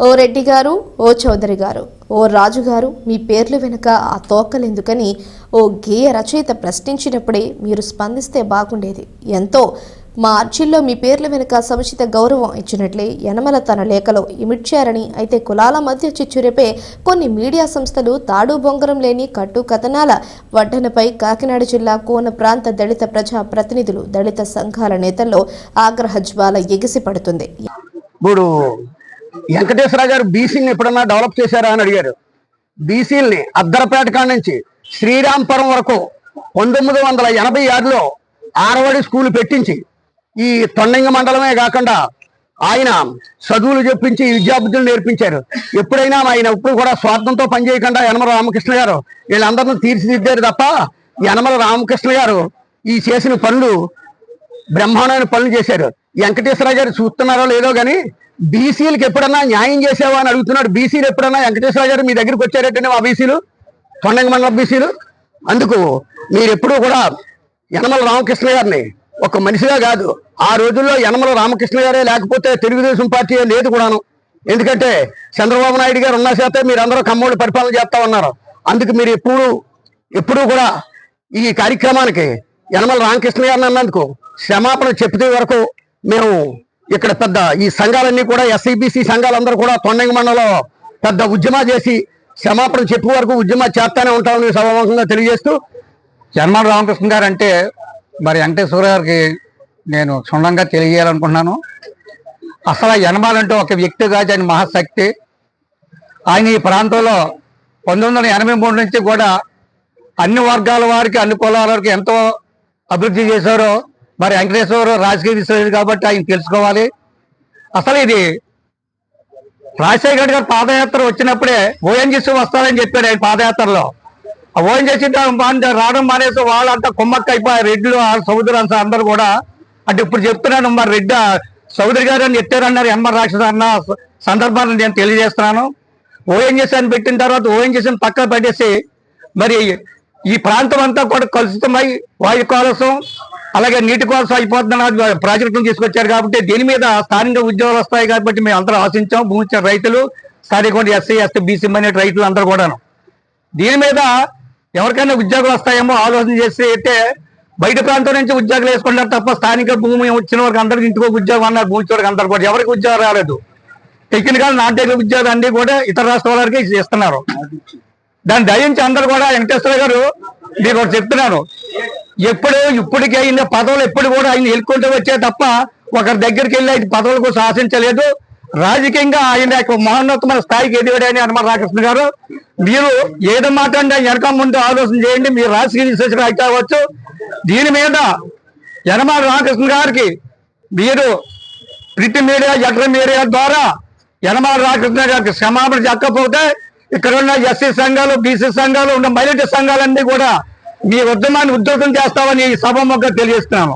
ఓ రెడ్డి గారు ఓ చౌదరి గారు ఓ రాజుగారు మీ పేర్లు వెనుక ఆ తోకలెందుకని ఓ గేయ రచయిత ప్రశ్నించినప్పుడే మీరు స్పందిస్తే బాగుండేది. ఎంతో మా అర్జీల్లో మీ పేర్ల వెనుక సముచిత గౌరవం ఇచ్చినట్లే యనమల తన లేఖలో ఇమిడ్చారని అయితే కులాల మధ్య చిచ్చురేపే కొన్ని మీడియా సంస్థలు తాడు బొంగరం లేని కట్టు కథనాల వడ్డనపై కాకినాడ జిల్లా కోన ప్రాంత దళిత ప్రజా ప్రతినిధులు దళిత సంఘాల నేతల్లో ఆగ్రహ జ్వాల ఎగిసిపడుతుంది ఇప్పుడు వెంకటేశ్వర గారు బీసీని ఎప్పుడన్నా డెవలప్ చేశారా అని అడిగారు. బీసీల్ని అద్దరపేట కాడ నుంచి శ్రీరాంపురం వరకు పంతొమ్మిది వందల ఎనభై ఆరులో ఆరవడి స్కూల్ పెట్టించి ఈ తొండంగ మండలమే కాకుండా ఆయన చదువులు చెప్పించి విద్యాబుద్ధులు నేర్పించారు. ఎప్పుడైనా ఆయన ఇప్పుడు కూడా స్వార్థంతో పనిచేయకుండా యనమల రామకృష్ణ గారు వీళ్ళందరినీ తీర్చిదిద్దారు తప్ప యనమల రామకృష్ణ గారు ఈ చేసిన పనులు బ్రహ్మాండమైన పనులు చేశారు. వెంకటేశ్వర గారు చూస్తున్నారో లేదో కానీ బీసీలకు ఎప్పుడన్నా న్యాయం చేసావా అని అడుగుతున్నాడు. బీసీలు ఎప్పుడన్నా వెంకటేశ్వర గారు మీ దగ్గరికి వచ్చారంటే మా బీసీలు? తొండంగి మండల బీసీలు? అందుకు మీరు ఎప్పుడూ కూడా యనమల రామకృష్ణ గారిని ఒక మనిషిగా కాదు ఆ రోజుల్లో యనమల రామకృష్ణ గారే లేకపోతే తెలుగుదేశం పార్టీ లేదు కూడాను. ఎందుకంటే చంద్రబాబు నాయుడు గారు ఉన్న చేతే మీరు అందరూ కమ్మోళ్ళు పరిపాలన చేస్తా ఉన్నారు. అందుకు మీరు ఎప్పుడు ఎప్పుడూ కూడా ఈ కార్యక్రమానికి యనమల రామకృష్ణ గారిని అన్నందుకు క్షమాపణ చెప్తే వరకు మేము ఇక్కడ పెద్ద ఈ సంఘాలన్నీ కూడా ఎస్ఐబిసి సంఘాలందరూ కూడా తొండంగి మండలంలో పెద్ద ఉద్యమా చేసి క్షమాపణ చెప్పు వరకు ఉద్యమా చేస్తానే ఉంటామని సభాముఖంగా తెలియజేస్తూ జన్మల రామకృష్ణ గారు అంటే మరి వెంకటేశ్వర గారికి నేను క్షుణ్ణంగా తెలియజేయాలనుకుంటున్నాను. అసలు యనమాలంటే ఒక వ్యక్తి కాదు ఆయన మహాశక్తి. ఆయన ఈ ప్రాంతంలో పంతొమ్మిది వందల ఎనభై మూడు నుంచి కూడా అన్ని వర్గాల వారికి అన్ని కులాల వారికి ఎంతో అభివృద్ధి చేశారో. మరి వెంకటేశ్వర రాజకీయ విశ్లేషణ కాబట్టి ఆయన తెలుసుకోవాలి. అసలు ఇది రాజశేఖర్ గారు పాదయాత్ర వచ్చినప్పుడే ఓఎన్జీసీ వస్తారని చెప్పాడు ఆయన పాదయాత్రలో. ఓఎన్జీసీ రావడం మానేసి వాళ్ళంతా కుమ్మక్క అయిపోయి రెడ్లు ఆ సముద్రం అందరూ కూడా. అంటే ఇప్పుడు చెప్తున్నాను మరి రెడ్డి సౌదరి గారు అని ఎత్తారన్నారు ఎంఆర్ రాక్షస అన్న సందర్భాన్ని నేను తెలియజేస్తున్నాను. ఓఎన్జీసీ అని పెట్టిన తర్వాత ఓఎన్జీసీని పక్కన పెట్టేసి మరి ఈ ప్రాంతం అంతా కూడా కలుషితమై వాయు కాలుష్యం అలాగే నీటి కోసం అయిపోతున్న ప్రాజెక్టులు తీసుకొచ్చారు కాబట్టి దీని మీద స్థానిక ఉద్యోగాలు వస్తాయి కాబట్టి మేము అందరూ ఆశించాం. భూమి రైతులు స్థానిక ఎస్సీ ఎస్టీ బీసీ అనే రైతులు అందరూ కూడాను. దీని మీద ఎవరికైనా ఉద్యోగాలు వస్తాయేమో ఆలోచన చేసి అయితే బయట ప్రాంతం నుంచి ఉద్యోగాలు వేసుకుంటారు తప్ప స్థానిక భూమి వచ్చిన వారికి అందరికి ఇంటికి ఉద్యోగం అన్నారు. భూమి వరకు అందరు కూడా. ఎవరికి ఉద్యోగం రాలేదు. టెక్నికల్ నాన్ టెక్నికల్ ఉద్యోగాలు అన్ని కూడా ఇతర రాష్ట్రాల వారికి ఇస్తున్నారు. దాన్ని దయించి అందరు కూడా వెంకటేశ్వర గారు మీకు ఒకటి చెప్తున్నాను. ఎప్పుడో ఇప్పటికే అయిన పదవులు ఎప్పుడు కూడా ఆయన ఎల్లుకుంటూ వచ్చే తప్ప ఒకరి దగ్గరికి వెళ్ళి ఆయన పదవుల కోసం ఆశించలేదు రాజకీయంగా ఆయన యొక్క మహోన్నతమైన స్థాయికి ఎదిగాడని అనమాట రామకృష్ణ గారు. మీరు ఏదో మాట్లాడి వెనక ముందు ఆలోచన చేయండి మీరు రాజకీయ విశ్లేషణ అయితే అవ్వచ్చు దీని మీద యనమాల రామకృష్ణ గారికి మీరు ప్రింట్ మీడియా ఎటర్ మీడియా ద్వారా యనమాల రామకృష్ణ గారికి క్షమాపణ చెప్పకపోతే ఇక్కడ ఉన్న ఎస్సీ సంఘాలు బీసీ సంఘాలు ఉన్న మైనార్టీ సంఘాలన్నీ కూడా మీ ఉద్యమాన్ని ఉద్యోగం చేస్తామని ఈ సభ తెలియజేస్తున్నాను